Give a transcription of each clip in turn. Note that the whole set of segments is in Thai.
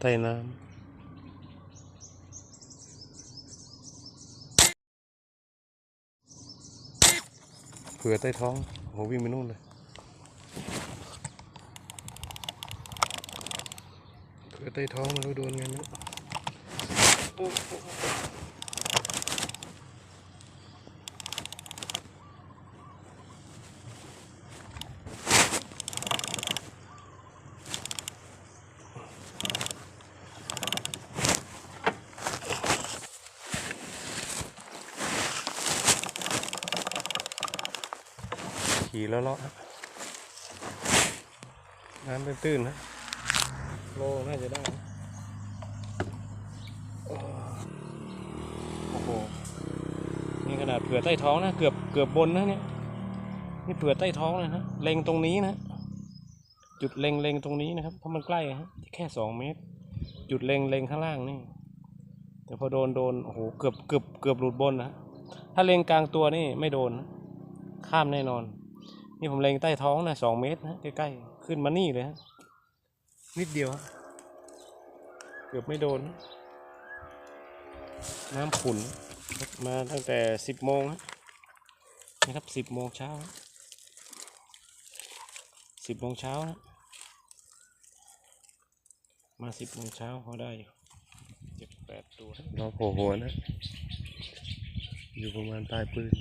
ใต้น้ำเผื่อใต้ท้องโหวิ่งไปนู่นเลยเผื่อใต้ท้องมันรู้โดนไงนึก ขี่แล้วเลาะน้ำตื้นๆนะโลน่าจะได้ โอ้โห นี่ขนาดเผื่อใต้ท้องนะ เกือบเกือบบนนะเนี่ย นี่เผื่อใต้ท้องเลยนะ เล็งตรงนี้นะ จุดเล็งเล็งตรงนี้นะครับ เพราะมันใกล้ฮะ แค่สองเมตร จุดเล็งเล็งข้างล่างนี่ แต่พอโดนโดน โอ้โห เกือบเกือบเกือบหลุดบนนะ ถ้าเล็งกลางตัวนี่ไม่โดน ข้ามแน่นอน นี่ผมเล็งใต้ท้องนะสองเมตรนะใกล้ๆขึ้นมานี่เลยฮะนิดเดียว เกือบไม่โดน น้ำขุนมาตั้งแต่สิบโมงฮะนะครับสิบโมงเช้าสิบโมงเช้านะมาสิบโมงเช้าพอได้อยู่เจ็ดแปดตัวรอโผล่หัวนะ อยู่ประมาณปลายปืน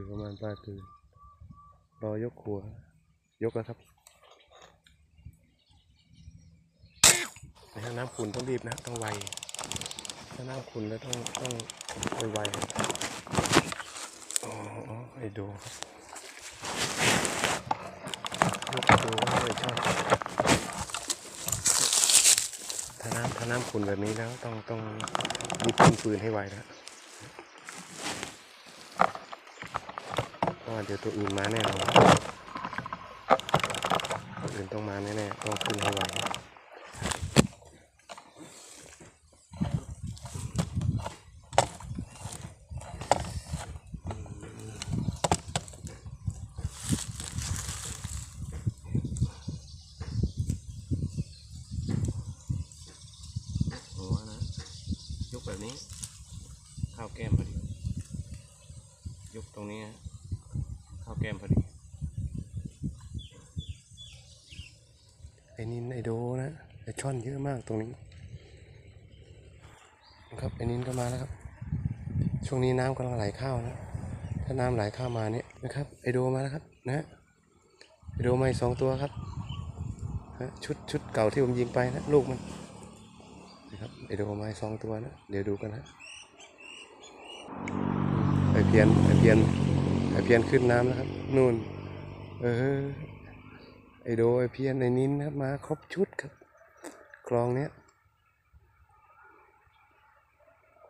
อยู่ประมาณปลายปืนรอยกหัว ยกแล้วครับแต่ถ้าน้ำขุนต้องรีบนะต้องไวถ้าน้ำขุนแล้วต้องต้องไวๆครับอ๋อไอ้ดูครับยกดูว่าไม่ชอบถ้าน้ำถ้าน้ำขุนแบบนี้แล้วต้องต้องรีบขึ้นปืนให้ไวนะ เพราะว่าเดี๋ยวตัวอื่นมาแน่นอนตัวอื่นต้องมาแน่ๆต้องขึ้นให้ไวหัวนะยกแบบนี้ ข้าวแก้มพอดียกตรงนี้นะ เข้าแก้มพอดี ไอ้นินไอโดนะไอช่อนเยอะมากตรงนี้นะครับไอ้นินก็มาแล้วครับ ช่วงนี้น้ำกำลังไหลเข้านะ ถ้าน้ำไหลเข้ามาเนี่ยนะครับ ไอโดมาแล้วครับ นะไอโดมาอีกสองตัวครับชุดชุดเก่าที่ผมยิงไปนะลูกมันนะครับไอโดม้สองตัวนะ เดี๋ยวดูกันนะไอเพียนไอเพียน เพียนขึ้นน้ำแล้วครับนู่น เออ ไอโดไอเพียนไอนินนะครับมาครบชุดครับคลองเนี้ย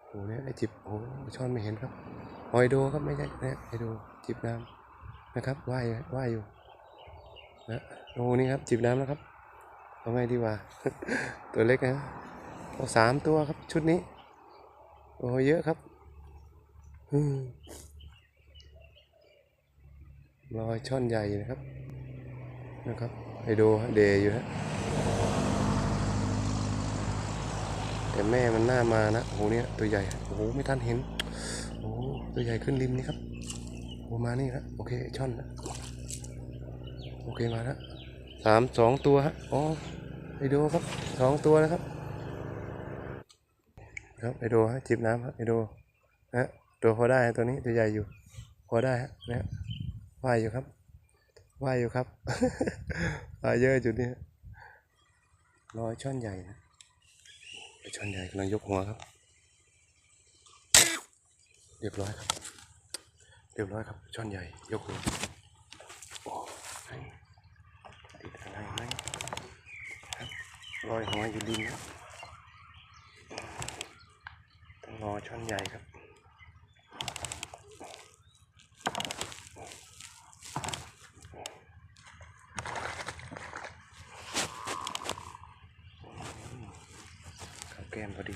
โอ้โหเนี่ยไอจิบโอ้ช้อนไม่เห็นครับหอยโดครับไม่ใช่เนี่ยไอโดจิบน้ำนะครับว่ายว่ายอยู่นะโอ้โหนี่ครับจิบน้ำแล้วครับเอาไงดีวะตัวเล็กนะโอ้สามตัวครับชุดนี้ โอ้เยอะครับอืม รอยช่อนใหญ่นะครับ นะครับไฮโดฮะเดย์อยู่ฮะแต่แม่มันหน้ามานะโอ้โหเนี่ยตัวใหญ่โอ้โหไม่ทันเห็นโอ้ตัวใหญ่ขึ้นริมนี่ครับโอ้มานี่ครับโอเคช่อนนะโอเคมาแล้วสามสองตัวฮะอ๋อไฮโดครับสองตัวนะครับ ครับไอโดฮะจิบน้ำครับไอโดนะฮะตัวพอได้ตัวนี้ตัวใหญ่อยู่ พอได้ฮะนะ ว่ายอยู่ครับว่ายอยู่ครับปลาเยอะจุดนี้ฮะรอยช่อนใหญ่นะช่อนใหญ่กำลังยกหัวครับ เรียบร้อยครับ เรียบร้อยครับ ช่อนใหญ่ยกหัวติดอะไรไหมรอยหัวอยู่ดินครับต้องรอช่อนใหญ่ครับ แก้มพอดี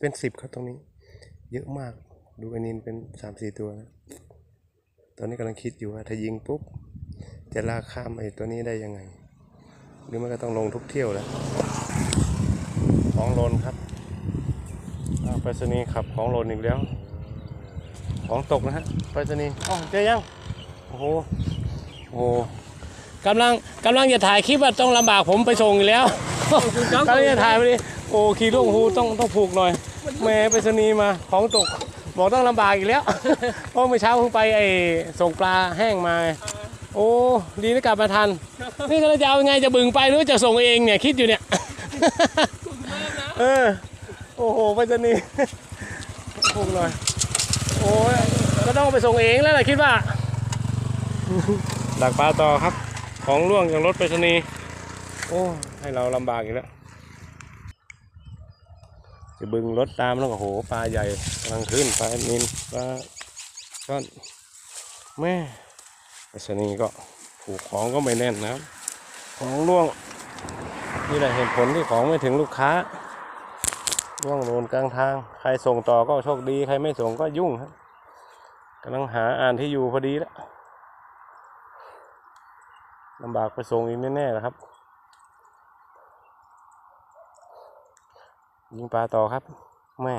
เป็นสิบครับตรงนี้ เยอะมาก ดูอันนี้เป็นสามสี่ตัวนะตอนนี้กำลังคิดอยู่ว่าถ้ายิงปุ๊บ จะลากข้ามไอ้ตัวนี้ได้ยังไง หรือมันก็ต้องลงทุกเที่ยวแล้วของหลนครับไปรษณีย์ขับของหลนอีกแล้ว ของตกนะฮะไปรษณีย์อ๋อเจอยังโอ้โหโอ้โหกำลังกำลังจะถ่ายคลิปว่าต้องลำบากผมไปส่งอีกแล้วกำลังจะถ่ายไปดิโอ้ขี่ลูกหูต้องต้องผูกหน่อย แหม่ไปรษณีย์มาของตกบอกต้องลำบากอีกแล้ว เพราะเมื่อเช้าเพิ่งไปไอ้ส่งปลาแห้งมาโอ้ดีนะกลับมาทัน นี่ก็จะเอายังไงจะบึงไปหรือจะส่งเองเนี่ยคิดอยู่เนี่ย เออโอ้โหไปรษณีย์ผูกหน่อยโอ้ยก็ต้องไปส่งเองแล้วแหละคิดว่า ดักปลาต่อครับ ของล่วงจากรถไปรษณีย์โอ้ให้เราลำบากอีกแล้ว จะบึงรถตามแล้วก็โหปลาใหญ่กำลังขึ้นปลานินปลาก้อนแม่ไปรษณีก็ผูกของก็ไม่แน่นนะของล่วงนี่แหละเหตุผลที่ของไม่ถึงลูกค้าล่วงโดนกลางทาง ใครส่งต่อก็โชคดี ใครไม่ส่งก็ยุ่งครับกำลังหาอ่านที่อยู่พอดีแล้วลำบากไปส่งอีกแน่ๆนะครับ ยิงปลาต่อครับ แม่